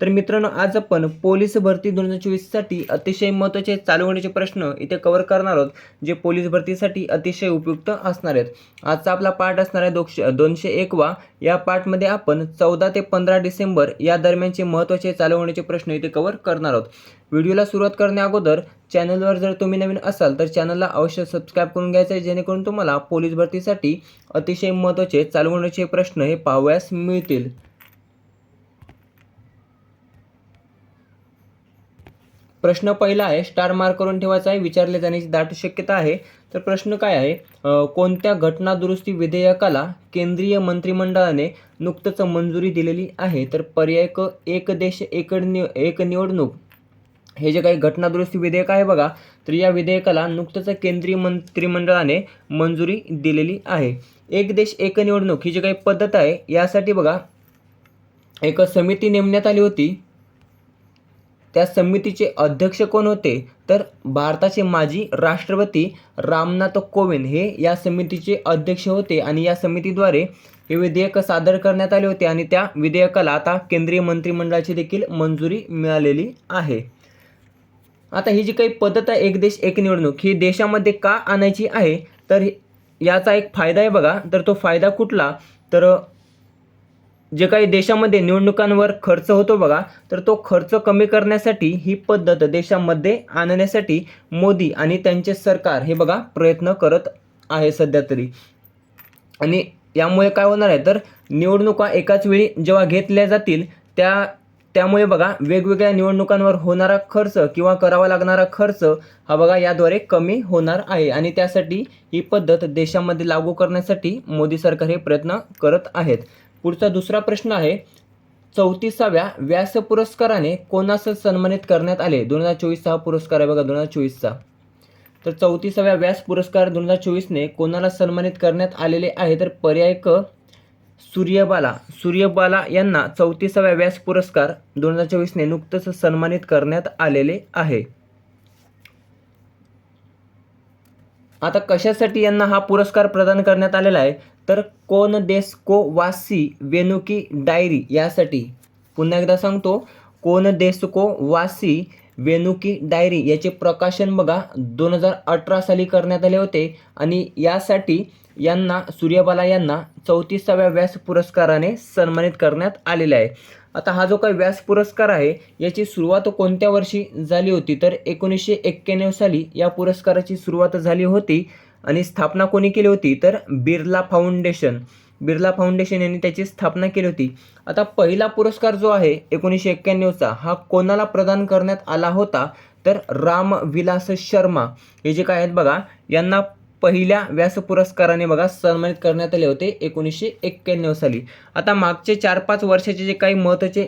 तर मित्रांनो आज आपण पोलीस भरती दोन हजार चोवीससाठी अतिशय महत्त्वाचे चालू होण्याचे प्रश्न इथे कव्हर करणार आहोत जे पोलीस भरतीसाठी अतिशय उपयुक्त असणार आहेत. आजचा आपला पाठ असणार आहे दोनशे दोनशे एकवा या पाठमध्ये आपण चौदा ते पंधरा डिसेंबर या दरम्यानचे महत्त्वाचे चालू होण्याचे प्रश्न इथे कव्हर करणार आहोत. व्हिडिओला सुरुवात करण्या अगोदर चॅनलवर जर तुम्ही नवीन असाल तर चॅनलला अवश्य सबस्क्राईब करून घ्यायचं आहे जेणेकरून तुम्हाला पोलीस भरतीसाठी अतिशय महत्त्वाचे चालू होण्याचे प्रश्न हे पाहावयास मिळतील. प्रश्न पहिला आहे स्टार मार्क करून ठेवायचा आहे विचारले जाण्याची दाट शक्यता आहे. तर प्रश्न काय आहे? कोणत्या घटना दुरुस्ती विधेयकाला केंद्रीय मंत्रिमंडळाने नुकतंच मंजुरी दिलेली आहे? तर पर्याय क एक देश एक नि एक निवडणूक. हे जे काही घटना दुरुस्ती विधेयक आहे बघा तर या विधेयकाला नुकतंच केंद्रीय मंत्रिमंडळाने मंजुरी दिलेली आहे. एक देश एक निवडणूक ही जी काही पद्धत आहे यासाठी बघा एक समिती नेमण्यात आली होती. त्या समितीचे अध्यक्ष कोण होते? तर भारताचे माजी राष्ट्रपती रामनाथ कोविंद हे या समितीचे अध्यक्ष होते आणि या समितीद्वारे हे विधेयक सादर करण्यात आले होते आणि त्या विधेयकाला आता केंद्रीय मंत्रिमंडळाची देखील मंजुरी मिळालेली आहे. आता ही जी काही पद्धत आहे एक देश एक निवडणूक ही देशामध्ये का आणायची आहे? तर याचा एक फायदा आहे बघा. तर तो फायदा कुठला? तर जे काही देशामध्ये निवडणुकांवर खर्च होतो बघा तर तो खर्च कमी करण्यासाठी ही पद्धत देशामध्ये आणण्यासाठी मोदी आणि त्यांचे सरकार हे बघा प्रयत्न करत आहे सध्या तरी. आणि यामुळे काय होणार आहे? तर निवडणुका एकाच वेळी जेव्हा घेतल्या जातील त्या त्यामुळे बघा वेगवेगळ्या निवडणुकांवर होणारा खर्च किंवा करावा लागणारा खर्च हा बघा याद्वारे कमी होणार आहे. आणि त्यासाठी ही पद्धत देशामध्ये लागू करण्यासाठी मोदी सरकार हे प्रयत्न करत आहेत. पुढचा दुसरा प्रश्न आहे चौतीसाव्या व्यास पुरस्काराने कोणास सन्मानित करण्यात आले? दोन हजार चोवीसचा हा पुरस्कार आहे बघा दोन हजार चोवीसचा. तर चौतीसाव्या व्यास पुरस्कार दोन हजार चोवीसने कोणाला सन्मानित करण्यात आलेले आहे? तर पर्याय क सूर्यबाला. सूर्यबाला यांना चौतीसाव्या व्यास पुरस्कार दोन हजार चोवीसने नुकतंच सन्मानित करण्यात आलेले आहे. आता कशासाठी यांना हा पुरस्कार प्रदान करण्यात आलेला आहे? तर कोन देश को वासी वेणुकी डायरी यासाठी. पुन्हा एकदा सांगतो. कोन देश को वासी वेणुकी डायरी याचे प्रकाशन बघा दोन हजार अठरा साली करण्यात आले होते. आणि यासाठी यांना सूर्यबाला यांना चौतीसाव्या व्यास पुरस्काराने सन्मानित करण्यात आलेले आहे. आता हा जो काही व्यास पुरस्कार आहे याची सुरुवात कोणत्या वर्षी झाली होती? तर एकोणीसशे एक्क्याण्णव साली या पुरस्काराची सुरुवात झाली होती आणि स्थापना कोणी केली होती? तर बिर्ला फाउंडेशन. बिर्ला फाउंडेशन यांनी त्याची स्थापना केली होती. आता पहिला पुरस्कार जो आहे एकोणीसशे एक्क्याण्णवचा हा कोणाला प्रदान करण्यात आला होता? तर राम विलास शर्मा. हे जे काय आहेत बघा यांना पहिल्या व्यास पुरस्काराने बघा सन्मानित करण्यात आले होते एकोणीसशे एक्क्याण्णव साली. आता मागचे चार पाच वर्षाचे जे काही महत्त्वाचे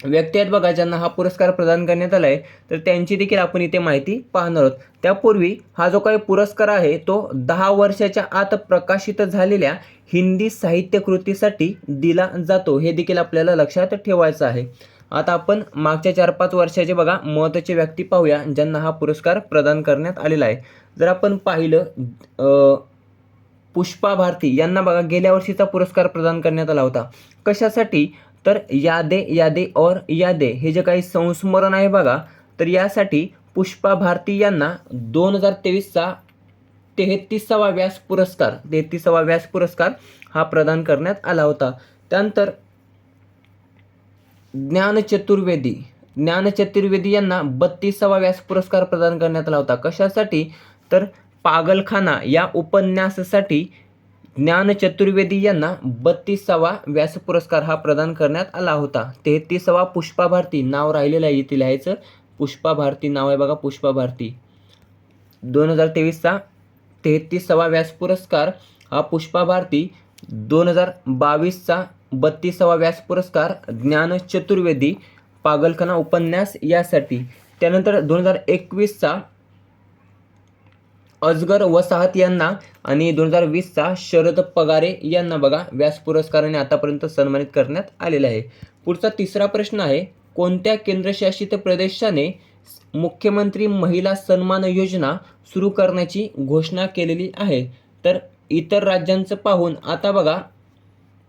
व्यक्ती आहेत बघा ज्यांना हा पुरस्कार प्रदान करण्यात आला आहे तर त्यांची देखील आपण इथे माहिती पाहणार आहोत. त्यापूर्वी हा जो काही पुरस्कार आहे तो दहा वर्षाच्या आत प्रकाशित झालेल्या हिंदी साहित्य कृतीसाठी दिला जातो. हे देखील आपल्याला लक्षात ठेवायचं आहे. आता आपण मागच्या चार पाच वर्षाचे बघा महत्त्वाचे व्यक्ती पाहूया ज्यांना हा पुरस्कार प्रदान करण्यात आलेला आहे. जर आपण पाहिलं पुष्पा भारती यांना बघा गेल्या वर्षीचा पुरस्कार प्रदान करण्यात आला होता. कशासाठी? तर यादे यादे और यादे हे जे काही संस्मरण आहे बघा तर यासाठी पुष्पा भारती यांना दोन हजार तेवीसचा तेहतीसावा व्यास पुरस्कार तेहतीसावा व्यास पुरस्कार हा प्रदान करण्यात आला होता. त्यानंतर ज्ञान चतुर्वेदी ज्ञान चतुर्वेदी यांना बत्तीसावा व्यास पुरस्कार प्रदान करण्यात आला होता. कशासाठी? तर पागलखाना या उपन्यासासाठी ज्ञान चतुर्वेदी यांना बत्तीसावा व्यास पुरस्कार हा प्रदान करण्यात आला होता. तेहतीसावा पुष्पा भारती नाव राहिलेलं आहे इथे लिहायचं. पुष्पा भारती नाव आहे बघा पुष्पा भारती दोन हजार तेवीसचा तेहतीसावा व्यास पुरस्कार हा पुष्पा भारती दोन हजार बावीसचा बत्तीसावा व्यास पुरस्कार ज्ञान चतुर्वेदी पागलखाना उपन्यास यासाठी. त्यानंतर दोन हजार एकवीसचा अजगर वसाहत यांना आणि दोन हजार वीसचा शरद पगारे यांना बघा व्यास पुरस्काराने आतापर्यंत सन्मानित करण्यात आलेला आहे. पुढचा तिसरा प्रश्न आहे कोणत्या केंद्रशासित प्रदेशाने मुख्यमंत्री महिला सन्मान योजना सुरू करण्याची घोषणा केलेली आहे? तर इतर राज्यांचं पाहून आता बघा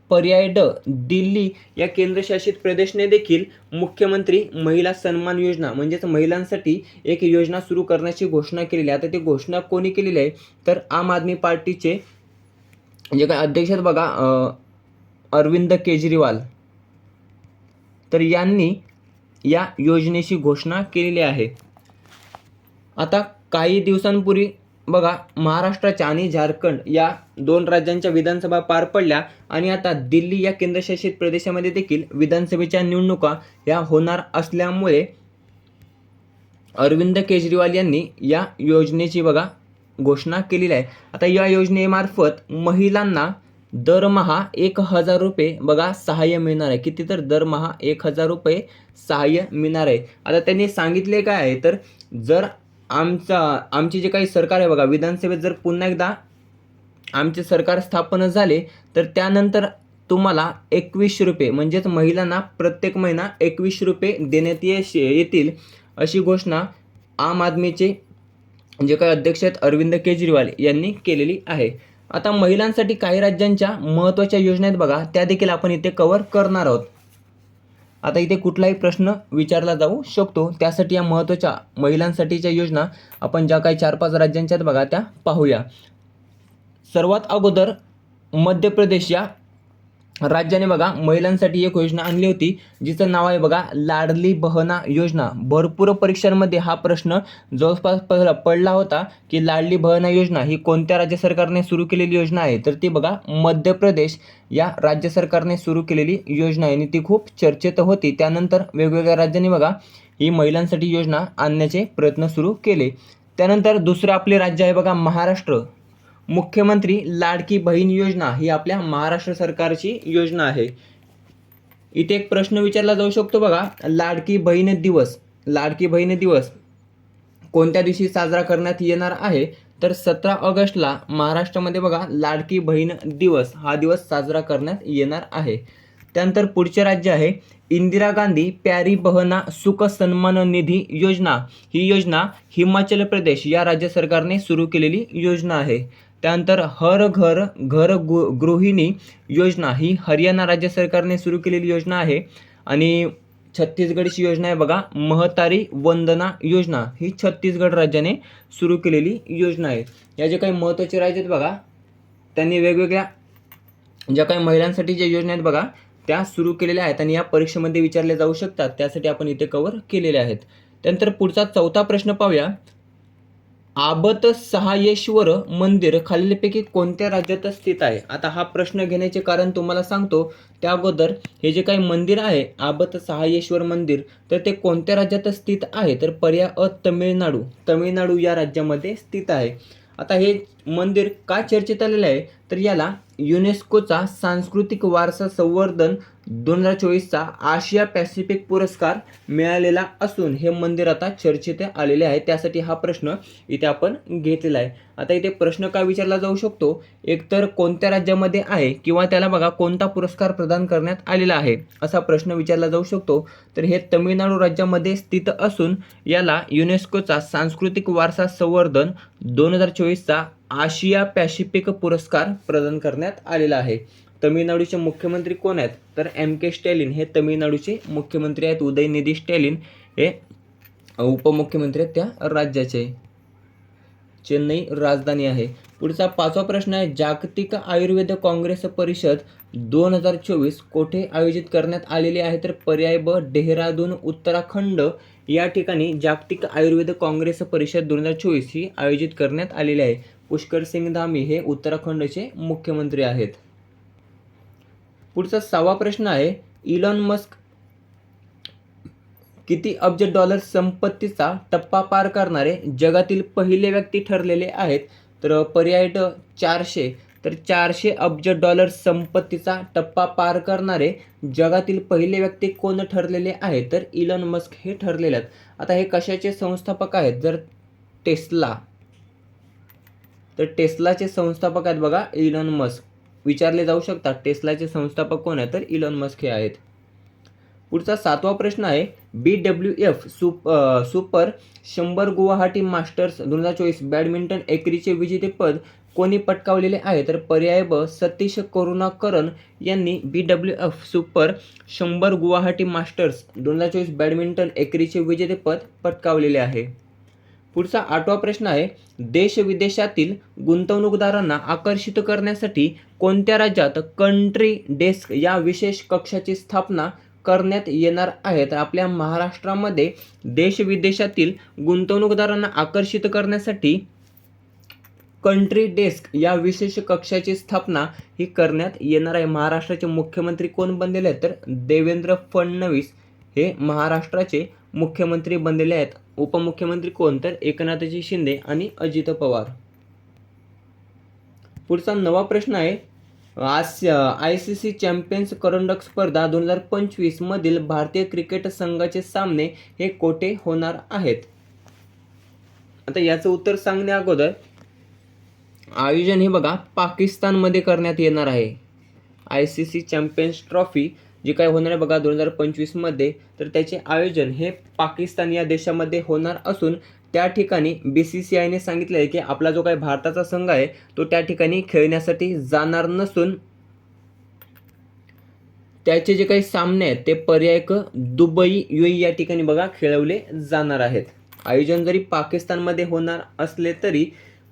पर्याय ड दिल्ली या केंद्रशासित प्रदेशने देखील मुख्यमंत्री महिला सन्मान योजना म्हणजेच महिलांसाठी एक योजना सुरू करण्याची घोषणा केलेली आहे. आता ती घोषणा कोणी केलेली आहे? तर आम आदमी पार्टीचे जे काय अध्यक्ष आहेत बघा अरविंद केजरीवाल. तर यांनी या योजनेची घोषणा केलेली आहे. आता काही दिवसांपूर्वी बघा महाराष्ट्राच्या आणि झारखंड या दोन राज्यांच्या विधानसभा पार पडल्या आणि आता दिल्ली या केंद्रशासित प्रदेशामध्ये देखील विधानसभेच्या निवडणुका या होणार असल्यामुळे अरविंद केजरीवाल यांनी या योजनेची बघा घोषणा केलेली आहे. आता या योजनेमार्फत महिलांना दरमहा एक हजार रुपये बघा सहाय्य मिळणार आहे. किती तर दरमहा एक हजार रुपये सहाय्य मिळणार आहे. आता त्यांनी सांगितले काय आहे तर जर आमचा आमचे जे काही सरकार आहे बघा विधानसभेत जर पुन्हा एकदा आमचे सरकार स्थापन झाले तर त्यानंतर तुम्हाला एकवीस रुपये म्हणजेच महिलांना प्रत्येक महिना एकवीस रुपये देण्यात येतील अशी घोषणा आम आदमीचे जे काही अध्यक्ष आहेत अरविंद केजरीवाल यांनी केलेली आहे. आता महिलांसाठी काही राज्यांच्या महत्त्वाच्या योजना आहेत बघा त्या देखील आपण इथे कव्हर करणार आहोत. आता इथे कुठलाही प्रश्न विचारला जाऊ शकतो. त्यासाठी या महत्त्वाच्या महिलांसाठीच्या योजना आपण ज्या काही चार पाच राज्यांच्या बघा त्या पाहूया. सर्वात अगोदर मध्य प्रदेश या राज्याने बघा महिलांसाठी एक योजना आणली होती जिचं नाव आहे बघा लाडली बहना योजना. भरपूर परीक्षांमध्ये हा प्रश्न जवळपास पडला होता की लाडली बहना योजना ही कोणत्या राज्य सरकारने सुरू केलेली योजना आहे? तर ती बघा मध्य प्रदेश या राज्य सरकारने सुरू केलेली योजना आहे. आणि ती खूप चर्चेत होती. त्यानंतर वेगवेगळ्या राज्यांनी बघा ही महिलांसाठी योजना आणण्याचे प्रयत्न सुरू केले. त्यानंतर दुसरं आपले राज्य आहे बघा महाराष्ट्र. मुख्यमंत्री लाडकी बहीण योजना ही आपल्या महाराष्ट्र सरकारची योजना आहे. इथे एक प्रश्न विचारला जाऊ शकतो बघा. लाडकी बहीण दिवस लाडकी बहीण दिवस कोणत्या दिवशी साजरा करण्यात येणार आहे? तर सतरा ऑगस्टला महाराष्ट्रामध्ये बघा लाडकी बहीण दिवस हा दिवस साजरा करण्यात येणार आहे. त्यानंतर पुढचे राज्य आहे. इंदिरा गांधी प्यारी बहना सुख सन्मान निधी योजना. ही योजना हिमाचल प्रदेश या राज्य सरकारने सुरू केलेली योजना आहे. त्यानंतर हर घर घर गु गृहिणी योजना ही हरियाणा राज्य सरकारने सुरू केलेली योजना आहे. आणि छत्तीसगडची योजना आहे बघा महतारी वंदना योजना ही छत्तीसगड राज्याने सुरू केलेली योजना आहे. या जे काही महत्त्वाचे राज्य आहेत बघा त्यांनी वेगवेगळ्या ज्या काही महिलांसाठी ज्या योजना आहेत बघा त्या सुरू केलेल्या आहेत आणि या परीक्षेमध्ये विचारल्या जाऊ शकतात. त्यासाठी आपण इथे कव्हर केलेल्या आहेत. त्यानंतर पुढचा चौथा प्रश्न पाहूया. आबत सहायेश्वर मंदिर खालीलपैकी कोणत्या राज्यात स्थित आहे? आता हा प्रश्न घेण्याचे कारण तुम्हाला सांगतो त्या अगोदर हे जे काही मंदिर आहे आबत सहायेश्वर मंदिर तर ते कोणत्या राज्यात स्थित आहे? तर पर्याय अ तमिळनाडू. तमिळनाडू या राज्यामध्ये स्थित आहे. आता हे मंदिर का चर्चेत आलेलं आहे? तर याला युनेस्कोचा सांस्कृतिक वारसा संवर्धन दोन हजार चोवीसचा आशिया पॅसिफिक पुरस्कार मिळालेला असून हे मंदिर आता चर्चेत आलेले आहे. त्यासाठी हा प्रश्न इथे आपण घेतलेला आहे. आता इथे प्रश्न का विचारला जाऊ शकतो? एकतर कोणत्या राज्यामध्ये आहे किंवा त्याला बघा कोणता पुरस्कार प्रदान करण्यात आलेला आहे असा प्रश्न विचारला जाऊ शकतो. तर हे तमिळनाडू राज्यामध्ये स्थित असून याला युनेस्कोचा सांस्कृतिक वारसा संवर्धन दोन हजार चोवीसचा आशिया पॅसिफिक पुरस्कार प्रदान करण्यात आलेला आहे. तमिळनाडूचे मुख्यमंत्री कोण आहेत? तर एम के स्टॅलिन हे तमिळनाडूचे मुख्यमंत्री आहेत. उदयनिधी स्टॅलिन हे उपमुख्यमंत्री आहेत त्या राज्याचे. चेन्नई राजधानी आहे. पुढचा पाचवा प्रश्न आहे. जागतिक आयुर्वेद काँग्रेस परिषद दोन हजार चोवीस कोठे आयोजित करण्यात आलेली आहे? तर पर्याय ब डेहराडून उत्तराखंड. या ठिकाणी जागतिक आयुर्वेद काँग्रेस परिषद दोन हजार चोवीस ही आयोजित करण्यात आलेली आहे. पुष्कर सिंग धामी हे उत्तराखंडचे मुख्यमंत्री आहेत. पुढचा सहावा प्रश्न आहे इलॉन मस्क किती अब्ज डॉलर संपत्तीचा टप्पा पार करणारे जगातील पहिले व्यक्ती ठरलेले आहेत? तर पर्याय ड चारशे तर चारशे अब्ज डॉलर संपत्तीचा टप्पा पार करणारे जगातील पहिले व्यक्ती कोण ठरलेले आहेत? तर इलॉन मस्क हे ठरलेले आहेत. आता हे कशाचे संस्थापक आहेत? जर टेस्ला. तर टेस्लाचे संस्थापक आहेत बघा इलॉन मस्क. विचारले जाऊ शकतात टेस्लाचे संस्थापक कोण आहेत? तर इलॉन मस्क हे आहेत. पुढचा सातवा प्रश्न आहे बी डब्ल्यू एफ सुप सुपर शंभर गुवाहाटी मास्टर्स दोन हजार चोवीस बॅडमिंटन एकरीचे विजेतेपद कोणी पटकावलेले आहे? तर पर्याय ब सतीश करुणाकरन यांनी बी डब्ल्यू एफ सुपर शंभर गुवाहाटी मास्टर्स दोन हजार चोवीस बॅडमिंटन एकरीचे विजेतेपद पटकावलेले आहे. पुढचा आठवा प्रश्न आहे देश विदेशातील गुंतवणूकदारांना आकर्षित करण्यासाठी कोणत्या राज्यात कंट्री डेस्क या विशेष कक्षाची स्थापना करण्यात येणार आहे? तर आपल्या महाराष्ट्रामध्ये देश विदेशातील गुंतवणूकदारांना आकर्षित करण्यासाठी कंट्री डेस्क या विशेष कक्षाची स्थापना ही करण्यात येणार आहे. महाराष्ट्राचे मुख्यमंत्री कोण बनलेले आहेत? तर देवेंद्र फडणवीस हे महाराष्ट्राचे मुख्यमंत्री बनलेले आहेत. उपमुख्यमंत्री कोण? तर एकनाथजी शिंदे आणि अजित पवार. पुढचा नवा प्रश्न आहे. आस्य आय सी सी चॅम्पियन्स करंडक स्पर्धा दोन हजार पंचवीसमधील भारतीय क्रिकेट संघाचे सामने हे कोठे होणार आहेत? आता याचं उत्तर सांगण्या अगोदर आयोजन हे बघा पाकिस्तानमध्ये करण्यात येणार आहे. I C C champions trophy जे काय होणार आहे बघा दोन हजार पंचवीसमध्ये तर त्याचे आयोजन हे पाकिस्तान या देशामध्ये होणार असून त्या ठिकाणी बी सी सी आयने सांगितलं आहे की आपला जो काही भारताचा संघ आहे तो त्या ठिकाणी खेळण्यासाठी जाणार नसून त्याचे जे काही सामने आहेत ते पर्यायक दुबई यू या ठिकाणी बघा खेळवले जाणार आहेत. आयोजन जरी पाकिस्तानमध्ये होणार असले तरी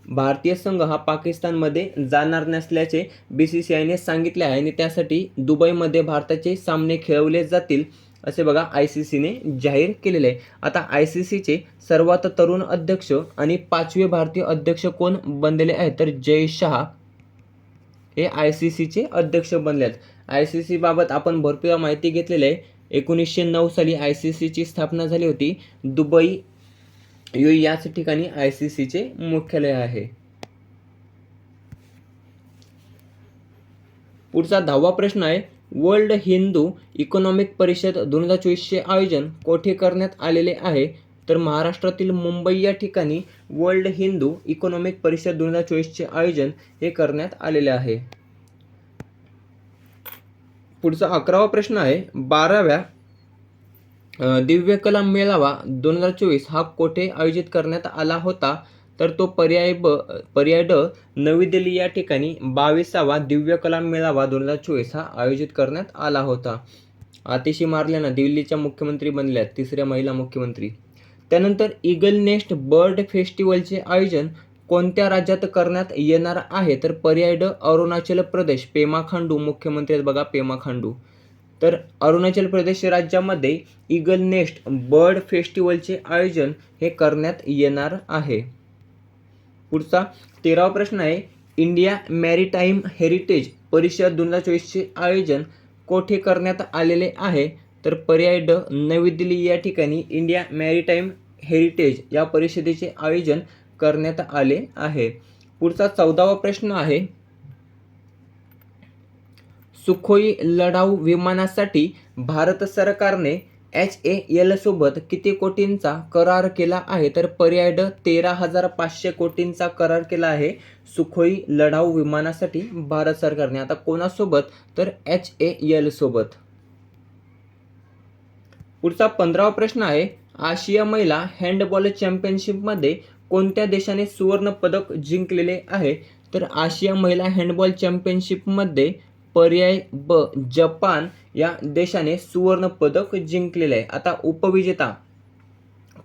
भारतीय संघ हा पाकिस्तानमध्ये जाणार नसल्याचे बी सी सी आयने सांगितले आहे आणि त्यासाठी दुबईमध्ये भारताचे सामने खेळवले जातील असे बघा आय सी सीने जाहीर केलेले आहे. आता आय सी सीचे सर्वात तरुण अध्यक्ष आणि पाचवे भारतीय अध्यक्ष कोण बनलेले आहेत? तर जय शहा हे आय सी सीचे अध्यक्ष बनले आहेत. आय सी सीबाबत आपण भरपूर माहिती घेतलेली आहे. एकोणीसशे नऊ साली आय सी सीची स्थापना झाली होती. दुबई यू याच ठिकाणी आय सी सीचे मुख्यालय आहे. पुढचा दहावा प्रश्न आहे वर्ल्ड हिंदू इकॉनॉमिक परिषद दोन हजार चोवीसचे आयोजन कोठे करण्यात आलेले आहे? तर महाराष्ट्रातील मुंबई या ठिकाणी वर्ल्ड हिंदू इकॉनॉमिक परिषद दोन हजार चोवीसचे आयोजन हे करण्यात आलेले आहे. पुढचा अकरावा प्रश्न आहे बाराव्या दिव्य कला मेळावा दोन हजार चोवीस हा कोठे आयोजित करण्यात आला होता? तर तो पर्याय ब पर्याय ड नवी दिल्ली या ठिकाणी बावीसावा दिव्य कला मेळावा दोन हजार चोवीस हा आयोजित करण्यात आला होता. आतिशी मारल्यानं दिल्लीच्या मुख्यमंत्री बनल्या तिसऱ्या महिला मुख्यमंत्री. त्यानंतर इगल नेस्ट बर्ड फेस्टिवलचे आयोजन कोणत्या राज्यात करण्यात येणार आहे? तर पर्याय ड अरुणाचल प्रदेश पेमा खांडू मुख्यमंत्री आहेत बघा पेमा खांडू. तर अरुणाचल प्रदेश राज्यामध्ये ईगल नेस्ट बर्ड फेस्टिवलचे आयोजन हे करण्यात येणार आहे. पुढचा तेरावा प्रश्न आहे इंडिया मॅरीटाईम हेरिटेज परिषद दोन हजार चोवीसचे आयोजन कोठे करण्यात आलेले आहे? तर पर्याय ड नवी दिल्ली या ठिकाणी इंडिया मॅरिटाईम हेरिटेज या परिषदेचे आयोजन करण्यात आले आहे. पुढचा चौदावा प्रश्न आहे सुखोई लढाऊ विमानासाठी भारत सरकारने एच ए एलसोबत किती कोटींचा करार केला आहे? तर पर्याय ड तेरा हजार पाचशे कोटींचा करार केला आहे सुखोई लढाऊ विमानासाठी भारत सरकारने. आता कोणासोबत? तर एच ए एलसोबत पुढचा पंधरावा प्रश्न आहे आशिया महिला हँडबॉल चॅम्पियनशिपमध्ये कोणत्या देशाने सुवर्ण पदक जिंकलेले आहे? तर आशिया महिला हँडबॉल चॅम्पियनशिपमध्ये पर्याय ब जपान या देशाने सुवर्ण पदक आहे. आता उपविजेता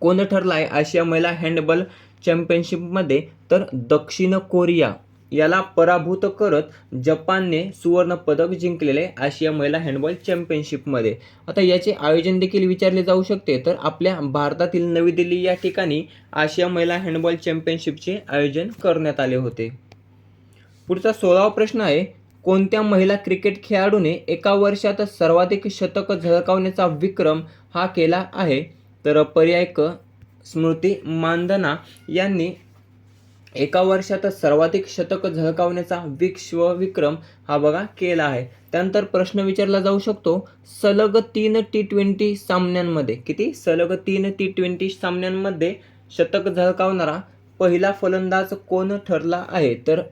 कोण ठरला आहे आशिया महिला हँडबॉल चॅम्पियनशिपमध्ये तर दक्षिण कोरिया. याला पराभूत करत जपानने सुवर्ण पदक जिंकलेले आहे आशिया महिला हँडबॉल चॅम्पियनशिपमध्ये आता याचे आयोजन देखील विचारले जाऊ शकते. तर आपल्या भारतातील नवी दिल्ली या ठिकाणी आशिया महिला हँडबॉल चॅम्पियनशिपचे आयोजन करण्यात आले होते. पुढचा सोळावा प्रश्न आहे कोणत्या महिला क्रिकेट खेळाडूने एका वर्षात सर्वाधिक शतक झळकावण्याचा विक्रम हा केला आहे? तर पर्याय क स्मृती मानधना यांनी एका वर्षात सर्वाधिक शतक झळकावण्याचा विश्व विक्रम हा बघा केला आहे. त्यानंतर प्रश्न विचारला जाऊ शकतो. सलग तीन टी ट्वेंटी सामन्यांमध्ये किती? सलग तीन टी ट्वेंटी सामन्यांमध्ये शतक झळकावणारा पहिला फलंदाज कोण ठरला आहे? तर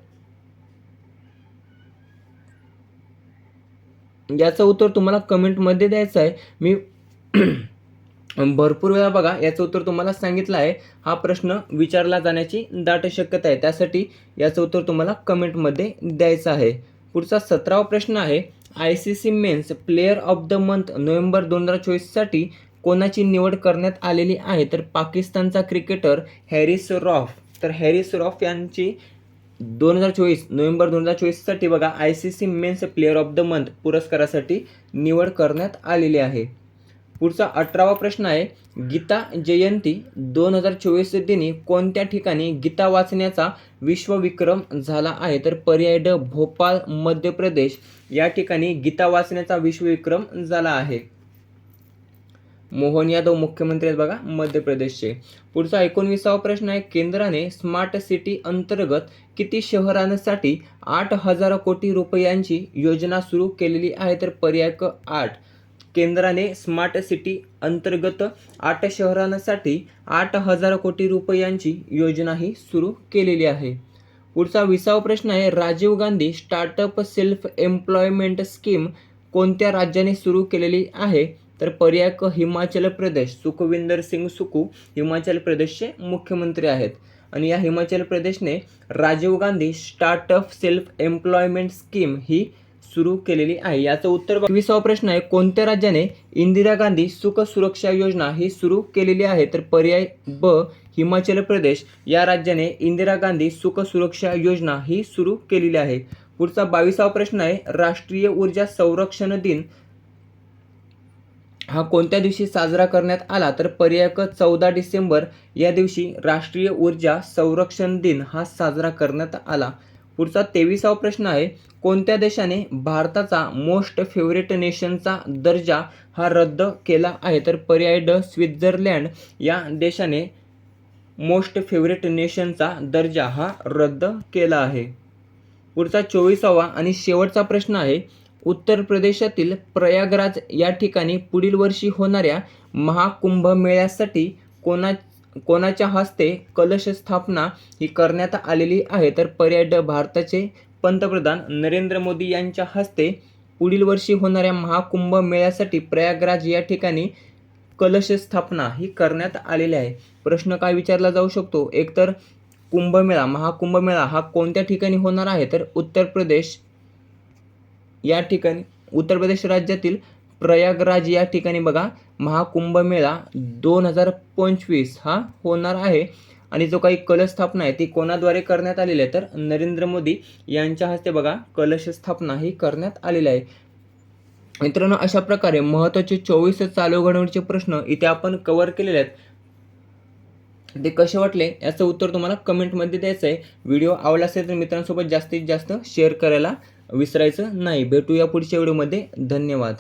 याचं उत्तर तुम्हाला कमेंटमध्ये द्यायचं आहे. मी भरपूर वेळा बघा याचं उत्तर तुम्हाला सांगितलं आहे. हा प्रश्न विचारला जाण्याची दाट शक्यता आहे. त्यासाठी याचं उत्तर तुम्हाला कमेंटमध्ये द्यायचं आहे. पुढचा सतरावा प्रश्न आहे I C C men's player of the month November दोन हजार चोवीससाठी कोणाची निवड करण्यात आलेली आहे? तर पाकिस्तानचा क्रिकेटर हॅरिस रॉफ तर हॅरिस रॉफ यांची दोन हजार चोवीस नोव्हेंबर दोन हजार चोवीससाठी बघा I C C men's player of the month पुरस्कारासाठी निवड करण्यात आलेली आहे. पुढचा अठरावा प्रश्न आहे गीता जयंती दोन हजार चोवीस दिनी कोणत्या ठिकाणी गीता वाचण्याचा विश्वविक्रम झाला आहे? तर पर्याय ड भोपाळ मध्य प्रदेश या ठिकाणी गीता वाचण्याचा विश्वविक्रम झाला आहे. मोहन यादव मुख्यमंत्री आहेत बघा मध्य प्रदेशचे पुढचा एकोणविसावा प्रश्न आहे केंद्राने स्मार्ट सिटी अंतर्गत किती शहरांसाठी आठ हजार कोटी रुपयांची योजना सुरू केलेली आहे तर पर्याय क आठ. केंद्राने स्मार्ट सिटी अंतर्गत आठ शहरांसाठी आठ हजार कोटी रुपयांची योजनाही सुरू केलेली आहे. पुढचा विसावा प्रश्न आहे Rajiv Gandhi startup self employment scheme कोणत्या राज्याने सुरू केलेली आहे? तर पर्याय क हिमाचल प्रदेश सुखविंदर सिंग सुकू हिमाचल प्रदेशचे मुख्यमंत्री आहेत. आणि या Himachal प्रदेशने Rajiv Gandhi startup self employment scheme ही सुरू केलेली आहे. याचं उत्तर वीसावा प्रश्न आहे कोणत्या राज्याने इंदिरा गांधी सुख सुरक्षा योजना ही सुरू केलेली आहे? तर पर्याय ब हिमाचल प्रदेश. या राज्याने इंदिरा गांधी सुख सुरक्षा योजना ही सुरू केलेली आहे. पुढचा बावीसावा प्रश्न आहे राष्ट्रीय ऊर्जा संरक्षण दिन. हा कोणत्या दिवशी साजरा करण्यात आला तर पर्यायक चौदा डिसेंबर या दिवशी राष्ट्रीय ऊर्जा संरक्षण दिन हा साजरा करण्यात आला. पुढचा तेविसावा प्रश्न आहे कोणत्या देशाने भारताचा मोस्ट फेवरेट नेशनचा दर्जा हा रद्द केला आहे? तर पर्याय ड स्वित्झर्लंड. या देशाने मोस्ट फेवरेट नेशनचा दर्जा हा रद्द केला आहे. पुढचा चोवीसावा आणि शेवटचा प्रश्न आहे उत्तर प्रदेशातील प्रयागराज या ठिकाणी पुढील वर्षी होणाऱ्या महाकुंभ मेळ्यासाठी कोणा कोणाच्या हस्ते कलश स्थापना ही करण्यात आलेली आहे? तर पर्याय भारताचे पंतप्रधान नरेंद्र मोदी यांच्या हस्ते पुढील वर्षी होणाऱ्या महाकुंभ मेळ्यासाठी प्रयागराज या ठिकाणी कलश स्थापना ही करण्यात आलेली आहे. प्रश्न काय विचारला जाऊ शकतो? एकतर कुंभमेळा महाकुंभमेळा हा कोणत्या ठिकाणी होणार आहे? तर उत्तर प्रदेश या ठिकाणी उत्तर प्रदेश राज्यातील प्रयागराज या ठिकाणी बघा महाकुंभमेळा दोन हजार पंचवीस हा होणार आहे. आणि जो काही कलश स्थापना आहे ती कोणाद्वारे करण्यात आलेली आहे? तर नरेंद्र मोदी यांच्या हस्ते बघा कलश स्थापना ही करण्यात आलेली आहे. मित्रांनो अशा प्रकारे महत्त्वाचे चोवीस चालू घडवण्याचे प्रश्न इथे आपण कव्हर केलेले आहेत. ते कसे वाटले? याचं उत्तर तुम्हाला कमेंटमध्ये द्यायचं आहे. व्हिडिओ आवडला असेल तर मित्रांसोबत जास्तीत जास्त शेअर करायला विसरायचं नाही. भेटूया पुढच्या व्हिडिओमध्ये. धन्यवाद.